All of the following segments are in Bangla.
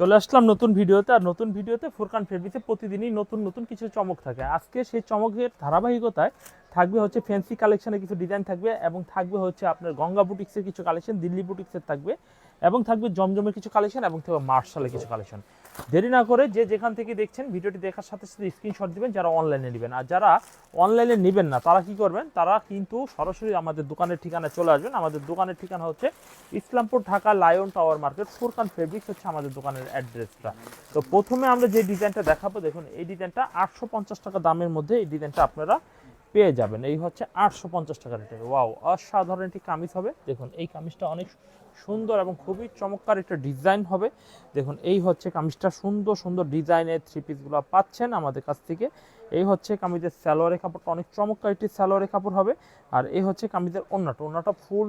চলে আসলাম নতুন ভিডিওতে, আর নতুন ভিডিওতে ফুরকান ফেব্রিক্সে প্রতিদিনই নতুন নতুন কিছু চমক থাকে। আজকে সেই চমকের ধারাবাহিকতায় থাকবে হচ্ছে ফ্যান্সি কালেকশনের কিছু ডিজাইন থাকবে এবং থাকবে হচ্ছে আপনার গঙ্গা বুটিক্সের কিছু কালেকশন দিল্লি বুটিক্সের থাকবে এবং থাকবে জমজমের কিছু কালেকশন এবং থাকবে মার্শালের কিছু কালেকশন দেরি না করে যে যেখান থেকে দেখছেন ভিডিওটি দেখার সাথে সাথে স্ক্রিনশট দিবেন যারা অনলাইনে নেবেন। আর যারা অনলাইনে নেবেন না, তারা কি করবেন? তারা কিন্তু সরাসরি আমাদের দোকানের ঠিকানায় চলে আসবেন। আমাদের দোকানের ঠিকানা হচ্ছে Islampur Dhaka Lion Tower Market Furqan Fabrics হচ্ছে আমাদের দোকানের অ্যাড্রেসটা তো প্রথমে আমরা যে ডিজাইনটা দেখাবো, দেখুন, এই ডিজাইনটা আটশো পঞ্চাশ টাকা দামের মধ্যে এই ডিজাইনটা আপনারা পেয়ে যাবেন। এই হচ্ছে আটশো পঞ্চাশ টাকা রেটের। ওয়াও, অসাধারণ একটি কামিজ হবে। দেখুন, এই কামিজটা অনেক সুন্দর এবং খুবই চমৎকার একটা ডিজাইন হবে। দেখুন, এই হচ্ছে কামিজটা সুন্দর সুন্দর ডিজাইনের থ্রি পিসগুলো পাচ্ছেন আমাদের কাছ থেকে। এই হচ্ছে কামিজের স্যালোয়ারের কাপড়টা, অনেক চমৎকার একটি স্যালোয়ারের কাপড় হবে। আর এই হচ্ছে কামিজের ওন্নাটা ওন্নাটা ফুল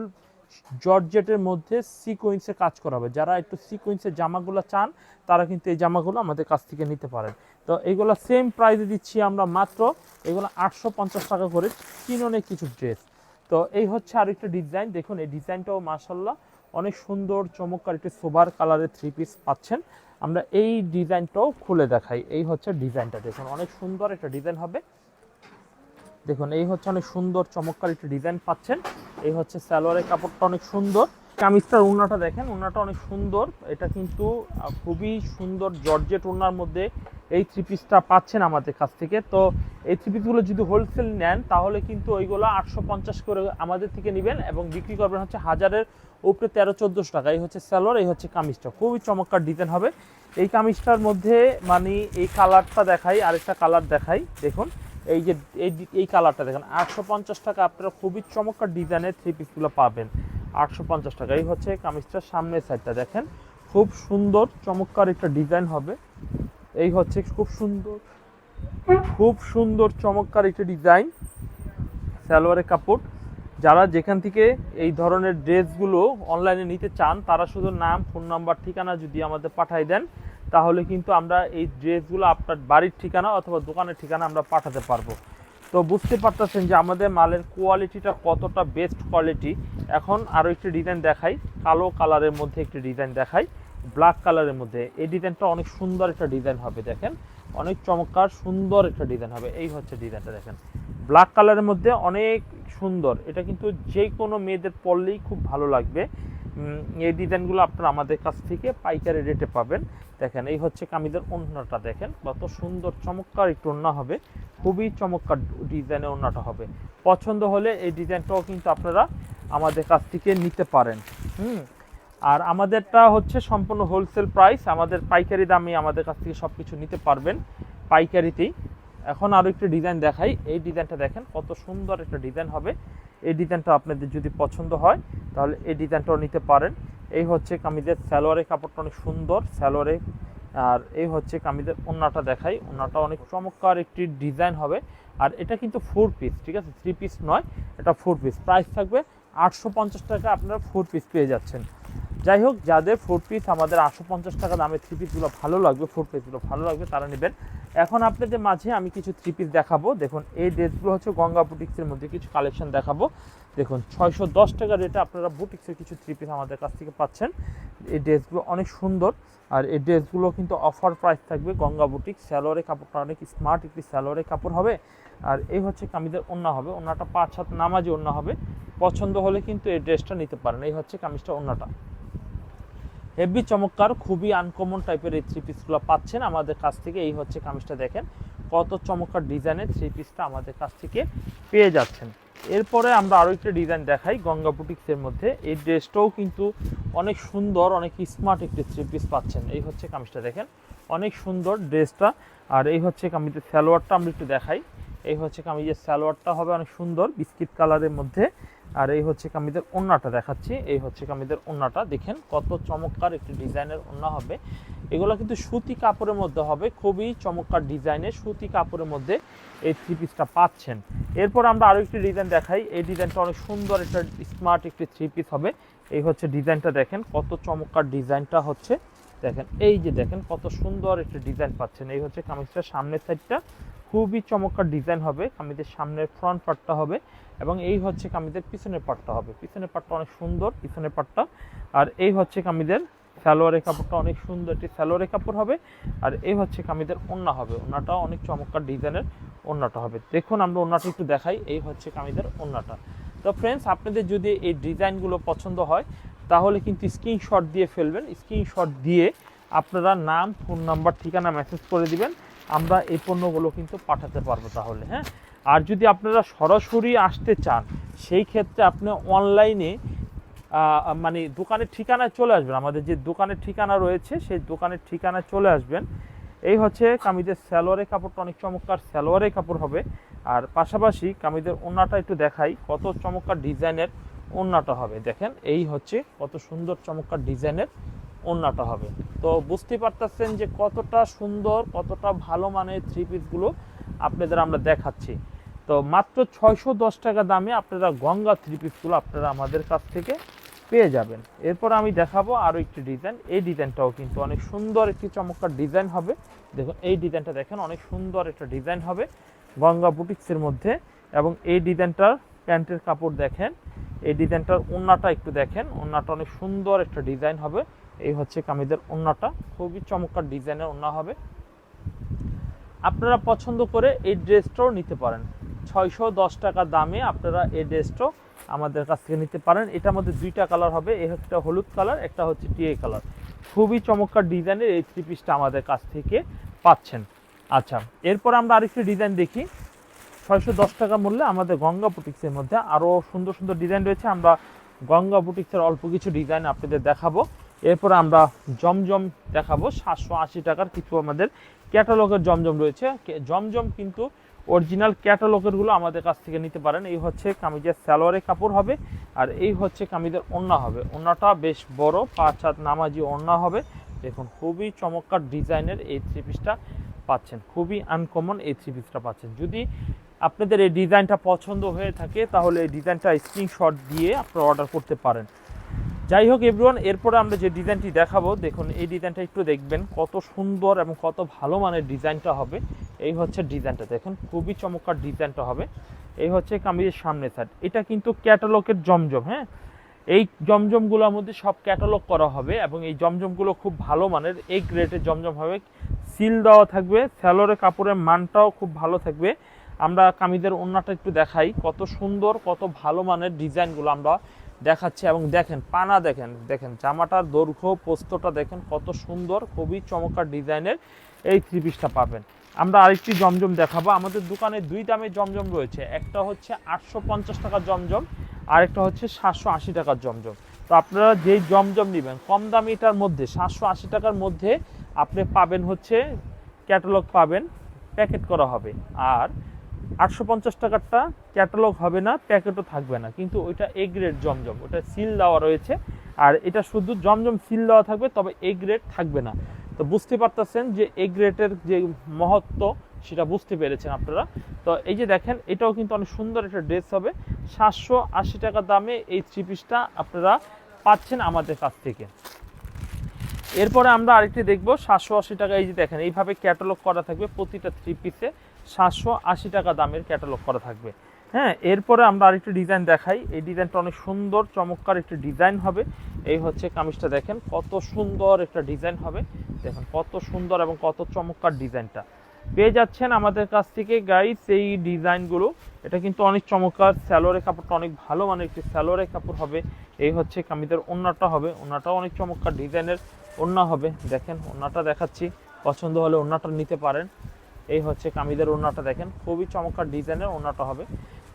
জর্জেটের মধ্যে সিকোয়েন্সে কাজ করা হবে যারা একটু সিকোয়েন্সের জামাগুলো চান, তারা কিন্তু এই জামাগুলো আমাদের কাছ থেকে নিতে পারেন। তো এইগুলো সেম প্রাইসে দিচ্ছি আমরা মাত্র, এগুলো আটশো পঞ্চাশ টাকা করে কিননে কিছু ড্রেস তো এই হচ্ছে আরেকটা ডিজাইন দেখুন, এই ডিজাইনটাও মাসাল্লাহ অনেক সুন্দর, চমৎকার, একটি সোবার কালারের থ্রি পিস পাচ্ছেন। আমরা এই ডিজাইনটাও খুলে দেখাই। এই হচ্ছে ডিজাইনটা দেখুন, অনেক সুন্দর একটা ডিজাইন হবে। দেখুন, এই হচ্ছে অনেক সুন্দর, চমৎকার একটি ডিজাইন পাচ্ছেন। এই হচ্ছে সালোয়ারের কাপড়টা অনেক সুন্দর। কামিজটার উন্নাটা দেখেন, উন্নাটা অনেক সুন্দর। এটা কিন্তু খুবই সুন্দর জর্জেট উন্নার মধ্যে এই থ্রি পিসটা পাচ্ছেন আমাদের কাছ থেকে। তো এই থ্রি পিসগুলো যদি হোলসেল নেন, তাহলে কিন্তু ওইগুলো আটশো পঞ্চাশ করে আমাদের থেকে নেবেন এবং বিক্রি করবেন হচ্ছে হাজারের উপরে তেরো, চোদ্দোশো টাকা। এই হচ্ছে সালোয়ার, এই হচ্ছে কামিজটা। খুবই চমৎকার ডিজাইন হবে। এই কামিজটার মধ্যে মানে এই কালারটা দেখাই, আরেকটা কালার দেখাই, দেখুন। এই যে, এই কালারটা দেখেন, আটশো পঞ্চাশ টাকা আপনারা খুবই চমৎকার ডিজাইনের থ্রি পিসগুলো পাবেন। আটশো পঞ্চাশ টাকা। এই হচ্ছে কামিজটার সামনের সাইডটা দেখেন। খুব সুন্দর, চমৎকার একটা ডিজাইন হবে। এই হচ্ছে খুব সুন্দর খুব সুন্দর, চমৎকার একটা ডিজাইন সালোয়ারের কাপড়। যারা যেখান থেকে এই ধরনের ড্রেসগুলো অনলাইনে নিতে চান, তারা শুধু নাম ফোন নাম্বার ঠিকানা যদি আমাদের পাঠাই দেন তাহলে কিন্তু আমরা এই ড্রেসগুলো আপনার বাড়ির ঠিকানা অথবা দোকানের ঠিকানা আমরা পাঠাতে পারব। তো বুঝতে পারতেছেন যে আমাদের মালের কোয়ালিটিটা কতটা বেস্ট কোয়ালিটি এখন আরও একটি ডিজাইন দেখাই, কালো কালারের মধ্যে একটি ডিজাইন দেখাই ব্ল্যাক কালারের মধ্যে। এই ডিজাইনটা অনেক সুন্দর একটা ডিজাইন হবে, দেখেন। অনেক চমৎকার, সুন্দর একটা ডিজাইন হবে। এই হচ্ছে ডিজাইনটা দেখেন। ব্ল্যাক কালারের মধ্যে অনেক সুন্দর। এটা কিন্তু যে কোনো মেয়েদের পরলেই খুব ভালো লাগবে। এই ডিজাইনগুলো আপনারা আমাদের কাছ থেকে পাইকারি রেটে পাবেন। দেখেন, এই হচ্ছে কামিজের ওড়নাটা দেখেন, কত সুন্দর চমৎকার একটু ওড়না হবে, খুবই চমৎকার ডিজাইনের ওড়নাটা হবে। পছন্দ হলে এই ডিজাইনটাও কিন্তু আপনারা আমাদের কাছ থেকে নিতে পারেন। হুম, আর আমাদেরটা হচ্ছে সম্পূর্ণ হোলসেল প্রাইস আমাদের পাইকারি দামে আমাদের কাছ থেকে সব কিছু নিতে পারবেন পাইকারিতেই। এখন আরও একটু ডিজাইন দেখাই। এই ডিজাইনটা দেখেন, কত সুন্দর একটা ডিজাইন হবে। এই ডিজাইনটা আপনাদের যদি পছন্দ হয়, তাহলে এই ডিজাইনটাও নিতে পারেন। এই হচ্ছে কামিজের স্যালোয়ারের কাপড়টা অনেক সুন্দর স্যালোয়ারে আর এই হচ্ছে কামিজের ওন্নাটা দেখাই। ওন্নাটা অনেক চমৎকার একটি ডিজাইন হবে। আর এটা কিন্তু ফোর পিস ঠিক আছে? থ্রি পিস নয়, এটা ফোর পিস প্রাইস থাকবে আটশো পঞ্চাশ টাকা আপনারা ফোর পিস পেয়ে যাচ্ছেন। যাই হোক, যাদের ফোর পিস আমাদের আটশো পঞ্চাশ টাকা দামে থ্রি পিসগুলো ভালো লাগবে ফোর পিসগুলো ভালো লাগবে, তারা নেবেন। এখন আপনাদের মাঝে আমি কিছু থ্রি পিস দেখাবো। দেখুন, এই ড্রেসগুলো হচ্ছে গঙ্গা বুটিক্সের মধ্যে কিছু কালেকশন দেখাবো। দেখুন, ছয়শো দশ টাকা রেটে আপনারা বুটিক্সের কিছু থ্রি পিস আমাদের কাছ থেকে পাচ্ছেন। এই ড্রেসগুলো অনেক সুন্দর। আর এই ড্রেসগুলো কিন্তু অফার প্রাইস থাকবে গঙ্গা বুটিক স্যালোয়ারের কাপড়টা অনেক স্মার্ট একটি স্যালোয়ারের কাপড় হবে। আর এই হচ্ছে কামিজের ওন্না হবে। ওন্নাটা পাঁচ হাত নামাজি ওন্না হবে। পছন্দ হলে কিন্তু এই ড্রেসটা নিতে পারেন। এই হচ্ছে কামিজটা ওন্নাটা হেভি চমৎকার, খুবই আনকমন টাইপের এই থ্রি পিসগুলো পাচ্ছেন। আমাদের কাছ থেকে এই হচ্ছে কামিজটা দেখেন। কত চমৎকার ডিজাইনের থ্রি পিসটা আমাদের কাছ থেকে পেয়ে যাচ্ছেন। এরপরে আমরা আরও একটা ডিজাইন দেখাই গঙ্গা বুটিক্সের মধ্যে। এই ড্রেসটাও কিন্তু অনেক সুন্দর, অনেক স্মার্ট একটি থ্রি পিস পাচ্ছেন। এই হচ্ছে কামিজটা দেখেন। অনেক সুন্দর ড্রেসটা। আর এই হচ্ছে কামিজের স্যালোয়ারটা আমরা একটু দেখাই। এই হচ্ছে কামিজের স্যালোয়ারটা হবে অনেক সুন্দর, বিস্কিট কালারের মধ্যে। আর এই হচ্ছে কামিজের ওন্নাটা দেখাচ্ছি। এই হচ্ছে কামিজের ওন্নাটা। দেখেন কত চমৎকার একটি ডিজাইনের ওন্না হবে। এগুলো কিন্তু সুতি কাপড়ের মধ্যে হবে। খুবই চমৎকার ডিজাইনের সুতি কাপড়ের মধ্যে এই থ্রি পিসটা পাচ্ছেন। এরপর আমরা আরও একটি ডিজাইন দেখাই। এই ডিজাইনটা অনেক সুন্দর একটা স্মার্ট একটি থ্রি পিস হবে। এই হচ্ছে ডিজাইনটা দেখেন কত চমৎকার ডিজাইনটা হচ্ছে। দেখেন, এই যে দেখেন কত সুন্দর একটা ডিজাইন পাচ্ছেন। এই হচ্ছে কামিজটার সামনের সাইডটা খুবই চমৎকার ডিজাইন হবে। কামিজের সামনের ফ্রন্ট পার্টটা হবে। এবং এই হচ্ছে কামিজের পিছনের পাটটা হবে। পিছনের পাটটা অনেক সুন্দর, পিছনের পাটটা। আর এই হচ্ছে কামিজের সালোয়ারের কাপড়টা অনেক সুন্দর একটি সালোয়ারের কাপড় হবে। আর এই হচ্ছে কামিজের ওন্না হবে। ওন্নাটাও অনেক চমৎকার ডিজাইনের ওন্নাটা হবে। দেখুন, আমরা ওন্নাটা একটু দেখাই। এই হচ্ছে কামিজের ওন্নাটা। তো ফ্রেন্ডস আপনাদের যদি এই ডিজাইনগুলো পছন্দ হয়, তাহলে কিন্তু স্ক্রিনশট দিয়ে ফেলবেন। স্ক্রিনশট দিয়ে আপনারা নাম ফোন নাম্বার ঠিকানা মেসেজ করে দিবেন। আমরা এই পণ্যগুলো কিন্তু পাঠাতে পারব তাহলে হ্যাঁ? আর যদি আপনারা সরাসরি আসতে চান, সেই ক্ষেত্রে আপনি অনলাইনে মানে দোকানের ঠিকানায় চলে আসবেন। আমাদের যে দোকানের ঠিকানা রয়েছে, সেই দোকানের ঠিকানায় চলে আসবেন। এই হচ্ছে কামিজের স্যালোয়ারের কাপড়টা, অনেক চমৎকার স্যালোয়ারের কাপড় হবে। আর পাশাপাশি কামিজের ওন্নাটা একটু দেখাই, কত চমৎকার ডিজাইনের ওন্নাটা হবে। দেখেন, এই হচ্ছে কত সুন্দর চমৎকার ডিজাইনের ওন্নাটা হবে। তো বুঝতে পারতেছেন যে কতটা সুন্দর, কতটা ভালো মানের থ্রি পিসগুলো আপনাদের আমরা দেখাচ্ছি। তো মাত্র ছয়শো দশ টাকা দামে আপনারা গঙ্গা থ্রি পিসগুলো আপনারা আমাদের কাছ থেকে পেয়ে যাবেন। এরপর আমি দেখাবো আরও একটি ডিজাইন এই ডিজাইনটাও কিন্তু অনেক সুন্দর একটি চমৎকার ডিজাইন হবে। দেখুন, এই ডিজাইনটা দেখেন, অনেক সুন্দর একটা ডিজাইন হবে গঙ্গা বুটিক্সের মধ্যে। এবং এই ডিজাইনটার প্যান্টের কাপড় দেখেন, এই ডিজাইনটার ওন্নাটা একটু দেখেন। ওন্নাটা অনেক সুন্দর একটা ডিজাইন হবে। এই হচ্ছে কামিজের ওন্নাটা খুবই চমৎকার ডিজাইনের ওন্না হবে। আপনারা পছন্দ করে এই ড্রেসটাও নিতে পারেন। ছয়শো দশ টাকা দামে আপনারা এই ড্রেসটাও আমাদের কাছ থেকে নিতে পারেন। এটার মধ্যে দুইটা কালার হবে একটা হলুদ কালার, একটা হচ্ছে টিএ কালার। খুবই চমৎকার ডিজাইনের এই থ্রি পিসটা আমাদের কাছ থেকে পাচ্ছেন। আচ্ছা এরপর আমরা আরেকটি ডিজাইন দেখি। ছয়শো দশ টাকা মূল্যে আমাদের গঙ্গা বুটিক্সের মধ্যে আরও সুন্দর সুন্দর ডিজাইন রয়েছে। আমরা গঙ্গা বুটিক্সের অল্প কিছু ডিজাইন আপনাদের দেখাবো। এরপর আমরা জমজম দেখাবো। সাতশো আশি টাকার কিছু আমাদের ক্যাটালগের জমজম রয়েছে। জমজম কিন্তু অরিজিনাল ক্যাটালগেরগুলো আমাদের কাছ থেকে নিতে পারেন। এই হচ্ছে কামিজের সালোয়ারের কাপড় হবে আর এই হচ্ছে কামিজের ওন্না হবে। ওন্নাটা বেশ বড়, পাঁচ হাত নামাজি ওন্না হবে। দেখুন, খুবই চমৎকার ডিজাইনের এই থ্রি পিসটা পাচ্ছেন। খুবই আনকমন এই থ্রি পিসটা পাচ্ছেন। যদি আপনাদের এই ডিজাইনটা পছন্দ হয়ে থাকে, তাহলে এই ডিজাইনটা স্ক্রিনশট দিয়ে আপনারা অর্ডার করতে পারেন। যাই হোক এভরিওয়ান এরপরে আমরা যে ডিজাইনটি দেখাবো, দেখুন, এই ডিজাইনটা একটু দেখবেন কত সুন্দর এবং কত ভালো মানের ডিজাইনটা হবে। এই হচ্ছে ডিজাইনটা, দেখুন, খুবই চমৎকার ডিজাইনটা হবে। এই হচ্ছে কামিজের সামনে সাইড এটা কিন্তু ক্যাটালগের জমজম হ্যাঁ? এই জমজমগুলোর মধ্যে সব ক্যাটালগ করা হবে এবং এই জমজমগুলো খুব ভালো মানের এই গ্রেডের জমজম হবে। সিল দেওয়া থাকবে, স্যালোরের কাপড়ের মানটাও খুব ভালো থাকবে। আমরা কামিজের ওন্নাটা একটু দেখাই, কত সুন্দর, কত ভালো মানের ডিজাইনগুলো আমরা দেখাচ্ছি। এবং দেখেন, পানা দেখেন দেখেন, জামাটার দৈর্ঘ্য, পোস্তটা দেখেন কত সুন্দর, খুবই চমৎকার ডিজাইনের এই থ্রি পিসটা পাবেন। আমরা আরেকটি জমজম দেখাবো। আমাদের দোকানে দুই দামে জমজম রয়েছে। একটা হচ্ছে আটশো পঞ্চাশ টাকার জমজম, আরেকটা হচ্ছে সাতশো আশি টাকার জমজম। তো আপনারা যেই জমজম নেবেন, কম দামিটার মধ্যে, সাতশো আশি টাকার মধ্যে আপনি পাবেন হচ্ছে, ক্যাটালগ পাবেন, প্যাকেট করা হবে। আর আটশো পঞ্চাশ টাকারটা ক্যাটালগ হবে না, প্যাকেটও থাকবে না। কিন্তু ওইটা এ গ্রেড জমজম, ওটা সিল দেওয়া রয়েছে। আর এটা শুধু জমজম সিল দেওয়া থাকবে, তবে এ গ্রেড থাকবে না। তো বুঝতে পারতেছেন যে এ গ্রেডের যে মহত্ব, সেটা বুঝতে পেরেছেন আপনারা। তো এই যে দেখেন, এটাও কিন্তু অনেক সুন্দর একটা ড্রেস হবে। সাতশো আশি টাকা দামে এই থ্রি পিসটা আপনারা পাচ্ছেন আমাদের কাছ থেকে। এরপরে আমরা আরেকটি দেখব, সাতশো আশি টাকা, এই যে দেখেন, এইভাবে ক্যাটালগ করা থাকবে প্রতিটা থ্রি পিসে সাতশো আশি টাকা দামের ক্যাটালগ করা থাকবে। হ্যাঁ এরপরে আমরা আরেকটি ডিজাইন দেখাই। এই ডিজাইনটা অনেক সুন্দর, চমৎকার একটি ডিজাইন হবে। এই হচ্ছে কামিজটা দেখেন, কত সুন্দর একটা ডিজাইন হবে। দেখেন, কত সুন্দর এবং কত চমৎকার ডিজাইনটা পেয়ে যাচ্ছেন আমাদের কাছ থেকে গাইস এই ডিজাইনগুলো এটা কিন্তু অনেক চমৎকার স্যালোরের কাপড়টা অনেক ভালো মানের একটি স্যালোরের কাপড় হবে। এই হচ্ছে কামিজের ওন্নাটা হবে। ওন্নাটাও অনেক চমৎকার ডিজাইনের ওন্না হবে। দেখেন, ওন্নাটা দেখাচ্ছি। পছন্দ হলে ওন্নাটা নিতে পারেন। এই হচ্ছে কামিজের ওন্নাটা দেখেন, খুবই চমৎকার ডিজাইনের ওন্নাটা হবে।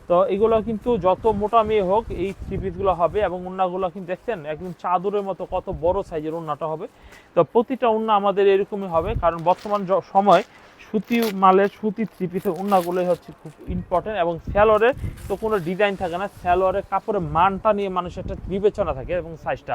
তো এগুলো কিন্তু যত মোটা মেয়ে হোক, এই থ্রি পিসগুলো হবে এবং ওন্নাগুলো কিন্তু দেখছেন, একদম চাদরের মতো কত বড় সাইজের ওন্নাটা হবে। তো প্রতিটা ওন্না আমাদের এরকমই হবে, কারণ বর্তমান সময় সুতি মালের, সুতি থ্রি পিসের ওন্নাগুলোই হচ্ছে খুব ইম্পর্টেন্ট এবং স্যালোয়ারের তো কোনো ডিজাইন থাকে না স্যালোয়ারের কাপড়ের মানটা নিয়ে মানুষের একটা বিবেচনা থাকে এবং সাইজটা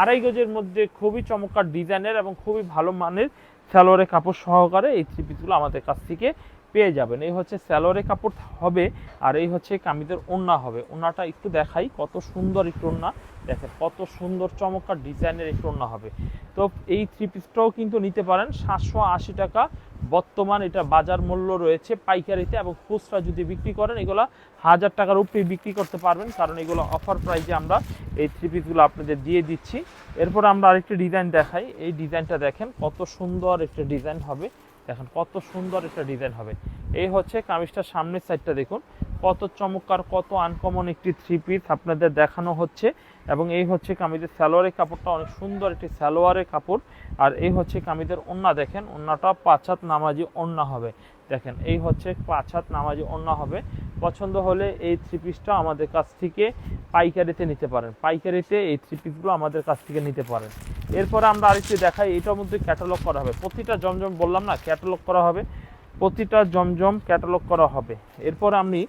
আড়াই গজের মধ্যে খুবই চমৎকার ডিজাইনের এবং খুবই ভালো মানের স্যালোয়ারের কাপড় সহকারে এই থ্রি পিসগুলো আমাদের কাছ থেকে পেয়ে যাবেন। এই হচ্ছে স্যালোয়ারের কাপড় হবে আর এই হচ্ছে কামিজের ওন্না হবে। ওন্নাটা একটু দেখাই, কত সুন্দর একটু ওন্না। দেখেন, কত সুন্দর, চমৎকার ডিজাইনের একটু ওড়না হবে। তো এই থ্রি পিসটাও কিন্তু নিতে পারেন, সাতশো আশি টাকা। বর্তমান এটা বাজার মূল্য রয়েছে পাইকারিতে এবং খুচরা যদি বিক্রি করেন, এগুলো হাজার টাকার উপরে বিক্রি করতে পারবেন। কারণ এগুলো অফার প্রাইজে আমরা এই থ্রি পিসগুলো আপনাদের দিয়ে দিচ্ছি। এরপর আমরা আরেকটি ডিজাইন দেখাই। এই ডিজাইনটা দেখেন, কত সুন্দর একটা ডিজাইন হবে। দেখেন, কত সুন্দর একটা ডিজাইন হবে। এই হচ্ছে কামিজটার সামনের সাইডটা দেখুন। কত চমৎকার, কত আনকমন একটি থ্রি পিস আপনাদের দেখানো হচ্ছে। এবং এই হচ্ছে কামিজের সালোয়ারের কাপড়টা, অনেক সুন্দর একটি সালোয়ারের কাপড়। আর এই হচ্ছে কামিজের ওন্না দেখেন, ওন্নাটা পাঁচাত নামাজি ওন্না হবে। দেখেন, এই হচ্ছে পাঁচ হাত নামাজি ওন্না হবে। পছন্দ হলে এই থ্রি পিসটা আমাদের কাছ থেকে পাইকারিতে নিতে পারেন। পাইকারিতে এই থ্রি পিসগুলো আমাদের কাছ থেকে নিতে পারেন। এরপরে আমরা আরেকটি দেখাই, এটার মধ্যে ক্যাটালগ করা হবে। প্রতিটা জমজম বললাম না ক্যাটালগ করা হবে। প্রতিটা জমজম ক্যাটালগ করা হবে। এরপর আমি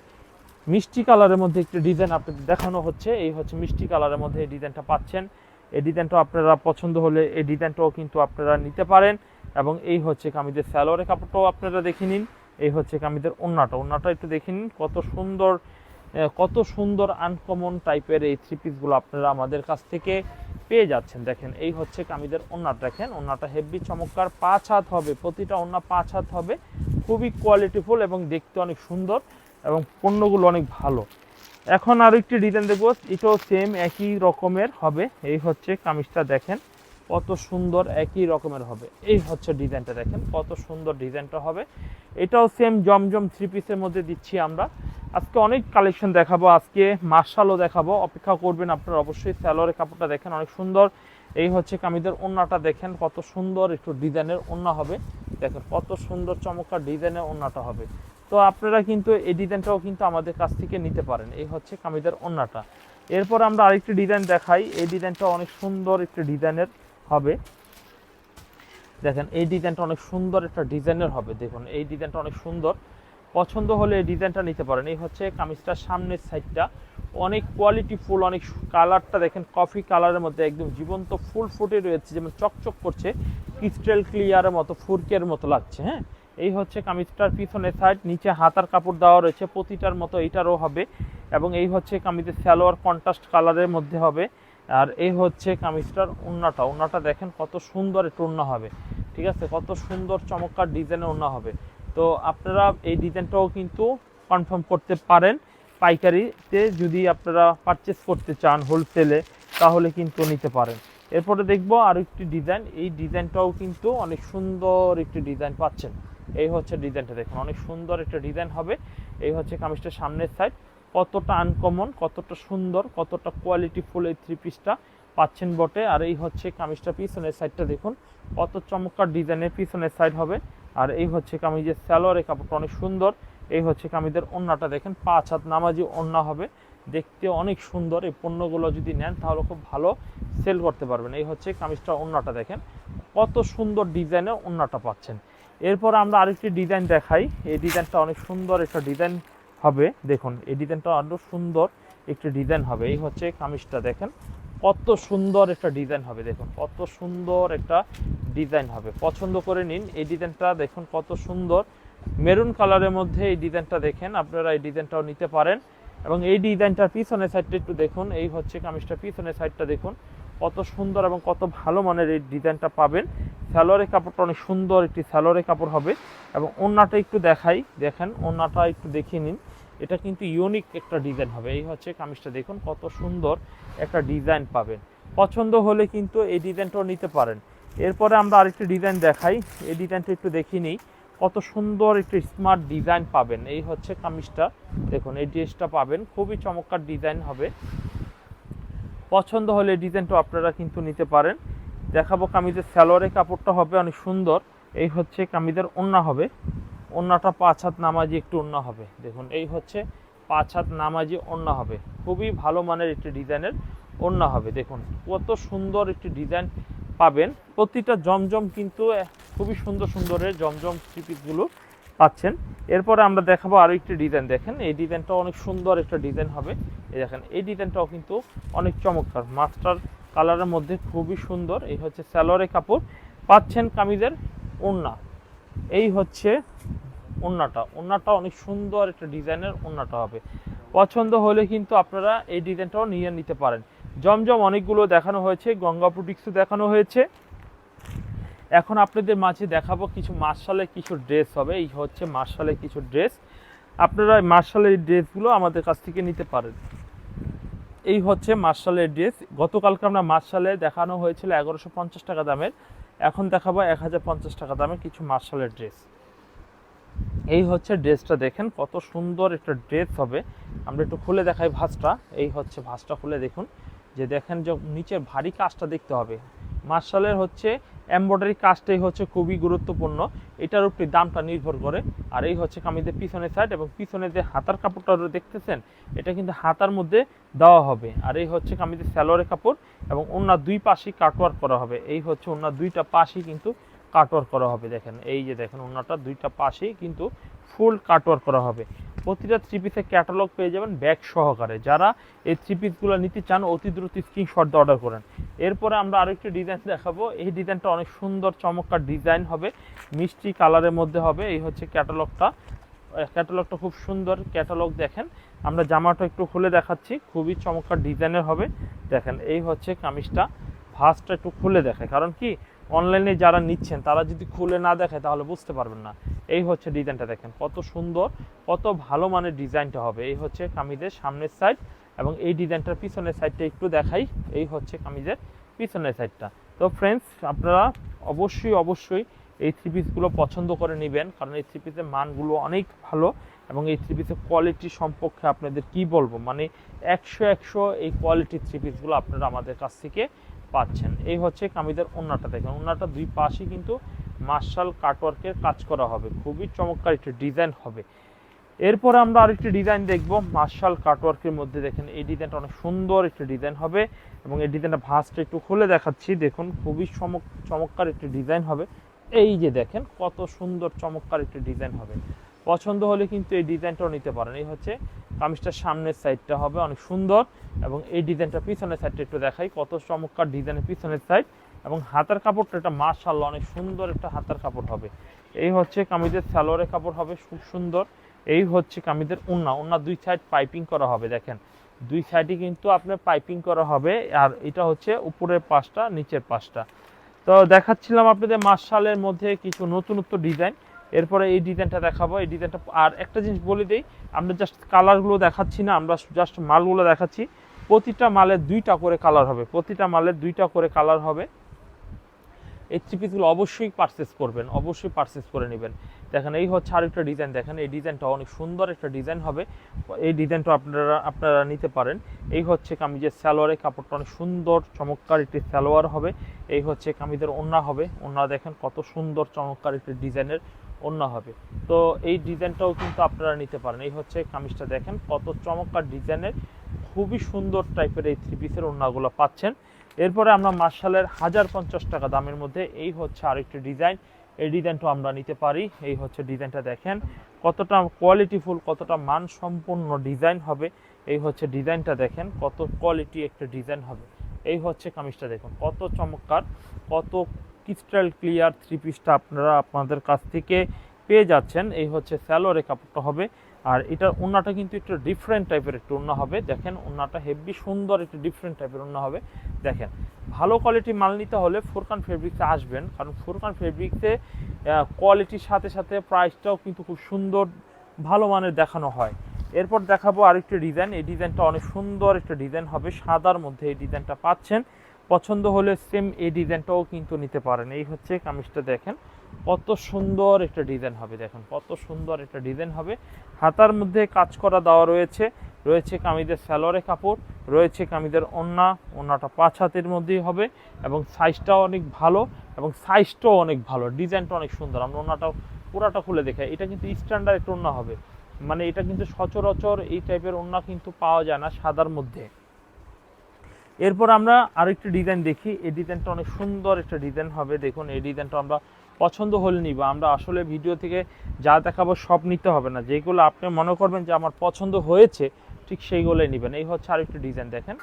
মিষ্টি কালারের মধ্যে একটি ডিজাইন আপনাদের দেখানো হচ্ছে। এই হচ্ছে মিষ্টি কালারের মধ্যে এই ডিজাইনটা পাচ্ছেন। এই আপনারা পছন্দ হলে এই ডিজাইনটাও কিন্তু আপনারা নিতে পারেন। এবং এই হচ্ছে কামিদের স্যালোয়ারের কাপড়টাও আপনারা দেখে নিন। এই হচ্ছে কামিদের ওন্নাটা। ওন্নাটা একটু দেখে নিন। কত সুন্দর কত সুন্দর আনকমন টাইপের এই থ্রি পিসগুলো আপনারা আমাদের কাছ থেকে পেয়ে যাচ্ছেন। দেখেন, এই হচ্ছে কামিদের ওন্নাটা। দেখেন, ওন্নাটা হেভি চমৎকার। পাঁচ হাত হবে, প্রতিটা ওন্না পাঁচ হাত হবে। খুবই কোয়ালিটিফুল এবং দেখতে অনেক সুন্দর এবং পণ্যগুলো অনেক ভালো। এখন আর একটি ডিজাইন দেখব, এটাও সেম একই রকমের হবে। এই হচ্ছে কামিজটা দেখেন, কত সুন্দর একই রকমের হবে। এই হচ্ছে ডিজাইনটা দেখেন, কত সুন্দর ডিজাইনটা হবে। এটাও সেম জমজম থ্রি পিসের মধ্যে দিচ্ছি আমরা। আজকে অনেক কালেকশন দেখাবো, আজকে মার্শালও দেখাবো। অপেক্ষা করবেন আপনারা অবশ্যই স্যালোয়ারের কাপড়টা দেখেন, অনেক সুন্দর। এই হচ্ছে কামিদের ওন্নাটা দেখেন, কত সুন্দর একটু ডিজাইনের ওন্না হবে। দেখেন কত সুন্দর চমৎকার ডিজাইনের ওন্নাটা হবে। তো আপনারা কিন্তু এই ডিজাইনটাও কিন্তু আমাদের কাছ থেকে নিতে পারেন। এই হচ্ছে কামিদের ওন্নাটা। এরপর আমরা আরেকটি ডিজাইন দেখাই। এই ডিজাইনটা অনেক সুন্দর একটি ডিজাইনের হবে। দেখেন, এই ডিজাইনটা অনেক সুন্দর একটা ডিজাইনের হবে। দেখুন, এই ডিজাইনটা অনেক সুন্দর। পছন্দ হলে এই ডিজাইনটা নিতে পারেন। এই হচ্ছে কামিজটার সামনের সাইডটা অনেক কোয়ালিটি ফুল, অনেক কালারটা দেখেন কফি কালারের মধ্যে একদম জীবন্ত ফুল ফুটে রয়েছে, যেমন চকচক করছে ক্রিস্টাল ক্লিয়ারের মতো, ফুরকের মতো লাগছে হ্যাঁ? এই হচ্ছে কামিজটার পিছনের সাইড নিচে হাতার কাপড় দেওয়া রয়েছে, প্রতিটার মতো এইটারও হবে। এবং এই হচ্ছে কামিজের স্যালোয়ার কন্ট্রাস্ট কালারের মধ্যে হবে। আর এই হচ্ছে কামিজটার উন্নাটা। উন্নাটা দেখেন কত সুন্দর একটু উন্না হবে। ঠিক আছে? কত সুন্দর চমৎকার ডিজাইনের উন্না হবে। তো আপনারা এই ডিজাইনটাও কিন্তু কনফার্ম করতে পারেন পাইকারিতে। যদি আপনারা পারচেস করতে চান হোলসেলে তাহলে কিন্তু নিতে পারেন। এরপরে দেখব আরও একটি ডিজাইন। এই ডিজাইনটাও কিন্তু অনেক সুন্দর একটি ডিজাইন পাচ্ছেন। এই হচ্ছে ডিজাইনটা দেখুন, অনেক সুন্দর একটা ডিজাইন হবে। এই হচ্ছে কামিজটার সামনের সাইড কতটা আনকমন কতটা সুন্দর, কতটা কোয়ালিটি ফুল এই থ্রি পিসটা পাচ্ছেন বটে। আর এই হচ্ছে কামিজটা পিছনের সাইডটা দেখুন, কত চমৎকার ডিজাইনের পিছনের সাইড হবে। আর এই হচ্ছে কামিজের স্যালোয়ারের কাপড়টা অনেক সুন্দর। এই হচ্ছে কামিজের ওন্নাটা দেখেন, পাঁচ হাত নামাজি ওন্না হবে। দেখতে অনেক সুন্দর, এই পণ্যগুলো যদি নেন তাহলে খুব ভালো সেল করতে পারবেন। এই হচ্ছে কামিজটা ওন্নাটা দেখেন, কত সুন্দর ডিজাইনে ওন্নাটা পাচ্ছেন। এরপর আমরা আরেকটি ডিজাইন দেখাই। এই ডিজাইনটা অনেক সুন্দর একটা ডিজাইন হবে। দেখুন, এই ডিজাইনটা আরও সুন্দর একটি ডিজাইন হবে। এই হচ্ছে কামিজটা, দেখেন। কত সুন্দর একটা ডিজাইন হবে, দেখুন। কত সুন্দর একটা ডিজাইন হবে। পছন্দ করে নিন এই ডিজাইনটা দেখুন কত সুন্দর। মেরুন কালারের মধ্যে এই ডিজাইনটা দেখেন, আপনারা এই ডিজাইনটাও নিতে পারেন। এবং এই ডিজাইনটার পিছনের সাইডটা একটু দেখুন। এই হচ্ছে কামিজটার পিছনের সাইডটা দেখুন। কত সুন্দর এবং কত ভালো মানের এই ডিজাইনটা পাবেন। স্যালোয়ারের কাপড়টা অনেক সুন্দর একটি স্যালোয়ারের কাপড় হবে এবং ওন্নাটা একটু দেখাই। দেখেন, ওন্নাটা একটু দেখিয়ে নিন। এটা কিন্তু ইউনিক একটা ডিজাইন হবে। এই হচ্ছে কামিজটা। দেখুন, কত সুন্দর একটা ডিজাইন পাবেন। পছন্দ হলে কিন্তু এই ডিজাইনটাও নিতে পারেন। এরপরে আমরা আরেকটি ডিজাইন দেখাই। এই ডিজাইনটা একটু দেখিয়ে নিই। কত সুন্দর একটি স্মার্ট ডিজাইন পাবেন। এই হচ্ছে কামিজটা। দেখুন, এই ড্রেসটা পাবেন। খুবই চমৎকার ডিজাইন হবে। পছন্দ হলে ডিজাইনটা আপনারা কিন্তু নিতে পারেন। দেখাবো কামিজের স্যালোয়ারের কাপড়টা হবে অনেক সুন্দর। এই হচ্ছে কামিজের ওন্না হবে। ওন্নাটা পাঁচ হাত নামাজি একটু ওন্না হবে। দেখুন, এই হচ্ছে পাঁচ হাত নামাজি ওন্না হবে। খুবই ভালো মানের একটি ডিজাইনের ওন্না হবে। দেখুন, কত সুন্দর একটি ডিজাইন পাবেন। প্রতিটা জমজম কিন্তু খুবই সুন্দর সুন্দরের জমজম স্টিপিসগুলো পাচ্ছেন। এরপরে আমরা দেখাবো আরও একটি ডিজাইন দেখেন, এই ডিজাইনটা অনেক সুন্দর একটা ডিজাইন হবে। এই দেখেন, এই ডিজাইনটাও কিন্তু অনেক চমৎকার। মাস্টার কালারের মধ্যে খুবই সুন্দর। এই হচ্ছে স্যালোয়ারের কাপড়। পাচ্ছেন কামিজের ওন্না এই হচ্ছে ওন্নাটা ওন্নাটা অনেক সুন্দর একটা ডিজাইনের ওন্নাটা হবে। পছন্দ হলে কিন্তু আপনারা এই ডিজাইনটাও নিয়ে নিতে পারেন। জমজম অনেকগুলো দেখানো হয়েছে। গঙ্গা বুটিক্সও দেখানো হয়েছে। এখন আপনাদের মাঝে দেখাবো কিছু মার্শালের কিছু ড্রেস হবে। এই হচ্ছে মার্শালের কিছু ড্রেস। আপনারা এই মার্শালের ড্রেসগুলো আমাদের কাছ থেকে নিতে পারেন। এই হচ্ছে মার্শালের ড্রেস। গতকালকে আমরা মার্শালে দেখানো হয়েছিল এগারোশো পঞ্চাশ টাকা দামের। এখন দেখাবো এক হাজার পঞ্চাশ টাকা দামের কিছু মার্শালের ড্রেস। এই হচ্ছে ড্রেসটা দেখেন, কত সুন্দর একটা ড্রেস হবে। আমরা একটু খুলে দেখাই ভাঁজটা। এই হচ্ছে ভাঁজটা খুলে দেখুন। যে দেখেন যে নিচের ভারী কাজটা দেখতে হবে। মার্শালের হচ্ছে এমব্রয়ডারি কাজটাই হচ্ছে খুবই গুরুত্বপূর্ণ। এটার উপরে দামটা নির্ভর করে। আর এই হচ্ছে কামিজের পিছনের সাইড এবং পিছনে যে হাতার কাপড়টা দেখতেছেন, এটা কিন্তু হাতার মধ্যে দেওয়া হবে। আর এই হচ্ছে কামিজের স্যালোয়ারের কাপড় এবং ওনার দুই পাশেই কাটওয়ার্ক করা হবে। এই হচ্ছে ওনার দুইটা পাশেই কিন্তু কাটওয়ার্ক করা হবে, দেখেন। এই যে দেখেন ওনাটা দুইটা পাশেই কিন্তু ফুল কাটওয়ার্ক করা হবে। প্রতিটা থ্রি পিসের ক্যাটালগ পেয়ে যাবেন ব্যাগ সহকারে। যারা এই থ্রি পিসগুলো নিতে চান, অতি দ্রুত স্ক্রিনশট দিয়ে অর্ডার করেন। এরপরে আমরা আরেকটি ডিজাইন দেখাবো। এই ডিজাইনটা অনেক সুন্দর, চমৎকার ডিজাইন হবে। মিষ্টি কালারের মধ্যে হবে। এই হচ্ছে ক্যাটালগটা ক্যাটালগটা খুব সুন্দর। ক্যাটালগ দেখেন। আমরা জামাটা একটু খুলে দেখাচ্ছি। খুবই চমৎকার ডিজাইনের হবে। দেখেন, এই হচ্ছে কামিজটা। ভাঁজটা একটু খুলে দেখে কারণ কি? অনলাইনে যারা নিচ্ছেন, তারা যদি খুলে না দেখে, তাহলে বুঝতে পারবেন না। এই হচ্ছে ডিজাইনটা দেখেন, কত সুন্দর, কত ভালো মানের ডিজাইনটা হবে। এই হচ্ছে কামিজের সামনের সাইড এবং এই ডিজাইনটার পিছনের সাইডটা একটু দেখাই। এই হচ্ছে কামিজের পিছনের সাইডটা তো ফ্রেন্ডস আপনারা অবশ্যই অবশ্যই এই থ্রি পিসগুলো পছন্দ করে নেবেন, কারণ এই থ্রি পিসের মানগুলো অনেক ভালো। এবং এই থ্রি পিসের কোয়ালিটি সম্পর্কে আপনাদের কি বলব? মানে একশো একশো এই কোয়ালিটির থ্রি পিসগুলো আপনারা আমাদের কাছ থেকে পাচ্ছেন। এই হচ্ছে কামিজের ওন্নাটা দেখেন। ওন্নাটা দুই পাশে কিন্তু মার্শাল কাটওয়ার্কের কাজ করা হবে। খুবই চমৎকার একটি ডিজাইন হবে। এরপরে আমরা আরেকটি ডিজাইন দেখব। মার্শাল কাটওয়ার্কের মধ্যে দেখেন, এই ডিজাইনটা অনেক সুন্দর একটি ডিজাইন হবে এবং এই ডিজাইনটা ভাঁজটা একটু খুলে দেখাচ্ছি। দেখুন, খুবই চমৎকার একটি ডিজাইন হবে। এই যে দেখেন, কত সুন্দর চমৎকার একটি ডিজাইন হবে। পছন্দ হলে কিন্তু এই ডিজাইনটাও নিতে পারেন। এই হচ্ছে কামিজটার সামনের সাইডটা হবে, অনেক সুন্দর এবং এই ডিজাইনটা পিছনের সাইডটা একটু দেখাই কত চমৎকার ডিজাইনের পিছনের সাইড এবং হাতার কাপড়টা এটা মার্শাল্লাহ অনেক সুন্দর একটা হাতার কাপড় হবে। এই হচ্ছে কামিজের স্যালোয়ারের কাপড় হবে, খুব সুন্দর। এই হচ্ছে কামিজের উন্না উন্না দুই সাইড পাইপিং করা হবে, দেখেন। দুই সাইডে কিন্তু আপনার পাইপিং করা হবে আর এটা হচ্ছে উপরের পাশটা, নিচের পাশটা। তো দেখাচ্ছিলাম আপনাদের মার্শালের মধ্যে কিছু নতুনত্ব ডিজাইন। এরপরে এই ডিজাইনটা দেখাবো। এই ডিজাইনটা আর একটা জিনিস বলে দিই, আমরা জাস্ট কালারগুলো দেখাচ্ছি না, আমরা জাস্ট মালগুলো দেখাচ্ছি। প্রতিটা মালের দুইটা করে কালার হবে, প্রতিটা মালের দুইটা করে কালার হবে। এই থ্রি অবশ্যই পারচেস করবেন, অবশ্যই পারচেস করে নেবেন। দেখেন, এই হচ্ছে আরেকটা ডিজাইন দেখেন, এই ডিজাইনটা অনেক সুন্দর একটা ডিজাইন হবে। এই ডিজাইনটা আপনারা আপনারা নিতে পারেন। এই হচ্ছে কামিজের সালোয়ারের কাপড়টা অনেক সুন্দর, চমৎকার একটি সালোয়ার হবে। এই হচ্ছে কামিজের ওন্না হবে। ওন্না দেখেন কত সুন্দর, চমৎকার একটি ডিজাইনের ওন্না হবে। তো এই ডিজাইনটাও কিন্তু আপনারা নিতে পারেন। এই হচ্ছে কামিজটা দেখেন, কত চমৎকার ডিজাইনের, খুবই সুন্দর টাইপের এই থ্রি পিসের ওন্নাগুলো পাচ্ছেন। এরপরে আমরা মার্শালের হাজার পঞ্চাশ টাকা দামের মধ্যে এই হচ্ছে আরেকটি ডিজাইন। এই ডিজাইনটা আমরা নিতে পারি। এই হচ্ছে ডিজাইনটা দেখেন, কতটা কোয়ালিটিফুল কতটা মানসম্পন্ন ডিজাইন হবে। এই হচ্ছে ডিজাইনটা দেখেন, কত কোয়ালিটি একটা ডিজাইন হবে। এই হচ্ছে কামিজটা দেখুন, কত চমৎকার, কত ক্রিস্টাল ক্লিয়ার থ্রি পিসটা আপনারা আপনাদের কাছ থেকে পেয়ে যাচ্ছেন। এই হচ্ছে স্যালোরে কাপড়টা হবে। আর এটার ওন্নাটা কিন্তু একটু ডিফারেন্ট টাইপের একটু ওন্না হবে। দেখেন ওন্নাটা হেভি সুন্দর একটু ডিফারেন্ট টাইপের ওন্না হবে। দেখেন, ভালো কোয়ালিটি মাল নিতে হলে ফোরকান ফেব্রিক্সে আসবেন। কারণ ফোরকান ফেব্রিক্সে কোয়ালিটির সাথে সাথে প্রাইসটাও কিন্তু খুব সুন্দর, ভালো মানের দেখানো হয়। এরপর দেখাবো আরেকটি ডিজাইন এই ডিজাইনটা অনেক সুন্দর একটা ডিজাইন হবে। সাদার মধ্যে এই ডিজাইনটা পাচ্ছেন। পছন্দ হলে সেম এই ডিজাইনটাও কিন্তু নিতে পারেন। এই হচ্ছে কামিজটা দেখেন, কত সুন্দর একটা ডিজাইন হবে দেখেন, কত সুন্দর একটা ডিজাইন হবে। হাতার মধ্যে কাজ করা দেওয়া রয়েছে রয়েছে কামিজের স্যালোয়ারে কাপড়, রয়েছে কামিজের ওন্না, ওন্নাটা পাঁচ হাতের মধ্যেই হবে এবং সাইজটাও অনেক ভালো এবং সাইজটাও অনেক ভালো ডিজাইনটা অনেক সুন্দর। আমরা ওন্নাটাও পুরাটা খুলে দেখাই। এটা কিন্তু স্ট্যান্ডার্ড একটা ওন্না হবে। মানে এটা কিন্তু সচরাচর এই টাইপের ওন্না কিন্তু পাওয়া যায় না সাদার মধ্যে। এরপর আমরা আরেকটি ডিজাইন দেখি। এই ডিজাইনটা অনেক সুন্দর একটা ডিজাইন হবে। দেখুন, এই ডিজাইনটা আমরা পছন্দ হলে নিব। আমরা আসলে ভিডিও থেকে যা দেখাবো সব নিতে হবে না। যেগুলো আপনি মনে করবেন যে আমার পছন্দ হয়েছে, ঠিক সেইগুলোই নেবেন। এই হচ্ছে আরেকটি ডিজাইন দেখেন।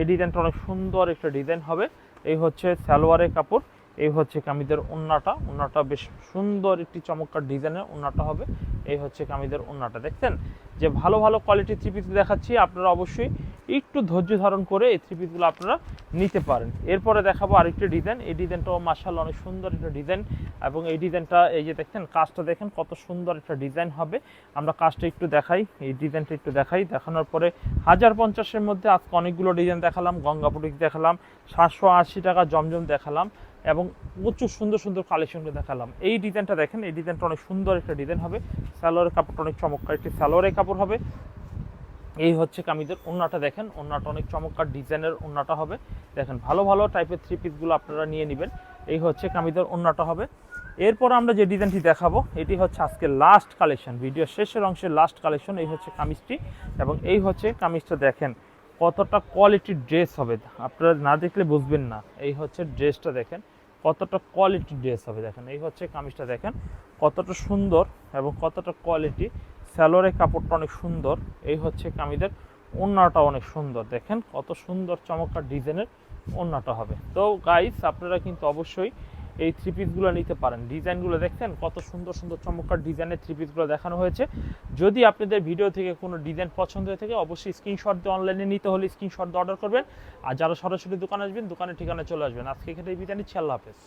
এই ডিজাইনটা অনেক সুন্দর একটা ডিজাইন হবে। এই হচ্ছে সালোয়ারের কাপড়। এই হচ্ছে কামিদের ওন্নাটা ওন্নাটা বেশ সুন্দর একটি চমৎকার ডিজাইনের ওন্নাটা হবে। এই হচ্ছে কামিদের ওন্নাটা দেখছেন? যে ভালো ভালো কোয়ালিটির থ্রি পিস দেখাচ্ছি, আপনারা অবশ্যই একটু ধৈর্য ধারণ করে এই থ্রি পিসগুলো আপনারা নিতে পারেন। এরপরে দেখাবো আরেকটি ডিজাইন। এই ডিজাইনটাও মার্শাল্লাহ অনেক সুন্দর একটা ডিজাইন এবং এই ডিজাইনটা, এই যে দেখছেন, কাজটা দেখেন কত সুন্দর একটা ডিজাইন হবে। আমরা কাজটা একটু দেখাই, এই ডিজাইনটা একটু দেখাই। দেখানোর পরে হাজার পঞ্চাশের মধ্যে আজকে অনেকগুলো ডিজাইন দেখালাম গঙ্গাপুরিক দেখালাম, সাতশো আশি টাকা জমজম দেখালাম। এবং প্রচুর সুন্দর সুন্দর কালেকশনগুলো দেখালাম। এই ডিজাইনটা দেখেন, এই ডিজাইনটা অনেক সুন্দর একটা ডিজাইন হবে। স্যালোয়ারের কাপড়টা অনেক চমৎকার, একটি স্যালোয়ারের কাপড় হবে। এই হচ্ছে কামিজের ওন্নাটা দেখেন, ওন্নাটা অনেক চমৎকার ডিজাইনের ওন্নাটা হবে। দেখেন, ভালো ভালো টাইপের থ্রি পিসগুলো আপনারা নিয়ে নেবেন। এই হচ্ছে কামিজের ওন্নাটা হবে। এরপর আমরা যে ডিজাইনটি দেখাবো, এটি হচ্ছে আজকে লাস্ট কালেকশন ভিডিও শেষের অংশের লাস্ট কালেকশন এই হচ্ছে কামিজটি। এবং এই হচ্ছে কামিজটা দেখেন কতটা কোয়ালিটির ড্রেস হবে? আপনারা না দেখলে বুঝবেন না। এই হচ্ছে ড্রেসটা দেখেন, কতটা কোয়ালিটির ড্রেস হবে দেখেন। এই হচ্ছে কামিজটা দেখেন, কতটা সুন্দর এবং কতটা কোয়ালিটি স্যালোরের কাপড়টা অনেক সুন্দর, এই হচ্ছে কামিজের ওড়নাটা অনেক সুন্দর। দেখেন কত সুন্দর চমৎকার ডিজাইনের ওড়নাটা হবে। তো গাইস আপনারা কিন্তু অবশ্যই এই থ্রি পিসগুলো নিতে পারেন। ডিজাইনগুলো দেখছেন? কত সুন্দর সুন্দর, চমৎকার ডিজাইনের থ্রি পিসগুলো দেখানো হয়েছে। যদি আপনাদের ভিডিও থেকে কোনো ডিজাইন পছন্দ হয়ে থাকে, অবশ্যই স্ক্রিনশট দিয়ে অনলাইনে নিতে হলে স্ক্রিনশট দিয়ে অর্ডার করবেন। আর যারা সরাসরি দোকানে আসবেন, দোকানের ঠিকানা চলে আসবেন। আজকে এখানে বিদায় নিচ্ছি, আল্লাহ হাফেজ।